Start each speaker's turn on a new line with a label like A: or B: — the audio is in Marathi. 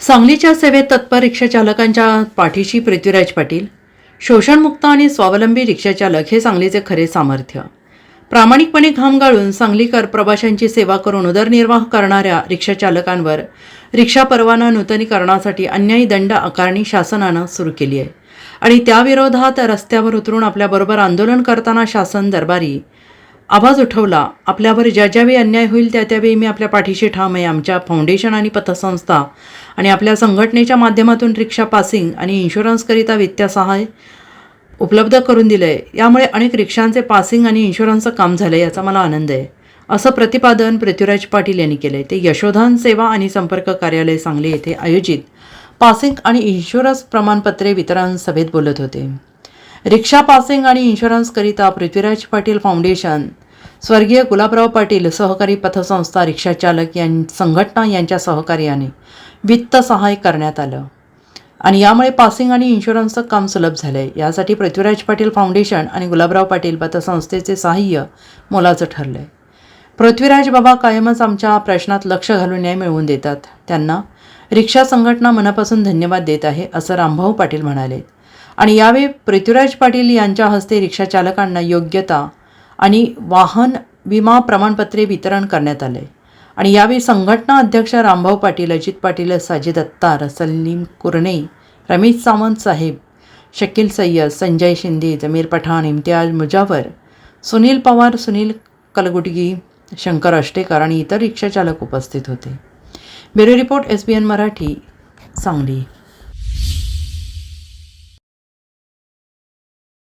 A: सांगलीच्या सेवेत तत्पर रिक्षाचालकांच्या पाठीशी पृथ्वीराज पाटील शोषणमुक्त आणि स्वावलंबी रिक्षाचालक हे सांगलीचे खरे सामर्थ्य. प्रामाणिकपणे घाम गाळून सांगलीकर प्रवाशांची सेवा करून उदरनिर्वाह करणाऱ्या रिक्षाचालकांवर रिक्षा परवाना नूतनीकरणासाठी अन्यायी दंड आकारणी शासनानं सुरू केली आहे. आणि त्याविरोधात रस्त्यावर उतरून आपल्याबरोबर आंदोलन करताना शासन दरबारी आवाज उठवला. आपल्यावर ज्या ज्यावेळी अन्याय होईल त्या त्यावेळी मी आपल्या पाठीशी ठाम आहे. आमच्या फाउंडेशन आणि पतसंस्था आणि आपल्या संघटनेच्या माध्यमातून रिक्षा पासिंग आणि इन्शुरन्सकरिता वित्तीय सहाय्य उपलब्ध करून दिलं आहे यामुळे अनेक रिक्षांचे पासिंग आणि इन्शुरन्सचं काम झालं आहे याचा मला आनंद आहे. असं प्रतिपादन पृथ्वीराज पाटील यांनी केलं आहे ते यशोधन सेवा आणि संपर्क कार्यालय सांगली येथे आयोजित पासिंग आणि इन्शुरन्स प्रमाणपत्रे वितरण सभेत बोलत होते. रिक्षा पासिंग आणि इन्शुरन्सकरिता पृथ्वीराज पाटील फाउंडेशन स्वर्गीय गुलाबराव पाटील सहकारी पथसंस्था रिक्षाचालक यां संघटना यांच्या सहकार्याने वित्त सहाय्य करण्यात आलं. आणि यामुळे पासिंग आणि इन्शुरन्सचं काम सुलभ झालं आहे यासाठी पृथ्वीराज पाटील फाउंडेशन आणि गुलाबराव पाटील पतसंस्थेचे सहाय्य मोलाचं ठरलं आहे पृथ्वीराज बाबा कायमच आमच्या प्रश्नात लक्ष घालून न्याय मिळवून देतात. त्यांना रिक्षा संघटना मनापासून धन्यवाद देत आहे असं रामभाऊ पाटील म्हणाले. आणि यावेळी पृथ्वीराज पाटील यांच्या हस्ते रिक्षाचालकांना योग्यता आणि वाहन विमा प्रमाणपत्रे वितरण करण्यात आले. आणि यावेळी संघटना अध्यक्ष रामभाऊ पाटील अजित पाटील साजिद अत्तार सलीम कुरणे रमेश सावंत साहेब शकील सय्यद संजय शिंदे जमीर पठाण इम्तियाज मुजावर सुनील पवार सुनील कलगुटगी शंकर अष्टेकर आणि इतर रिक्षाचालक उपस्थित होते. Bureau report S B N Marathi Sangli.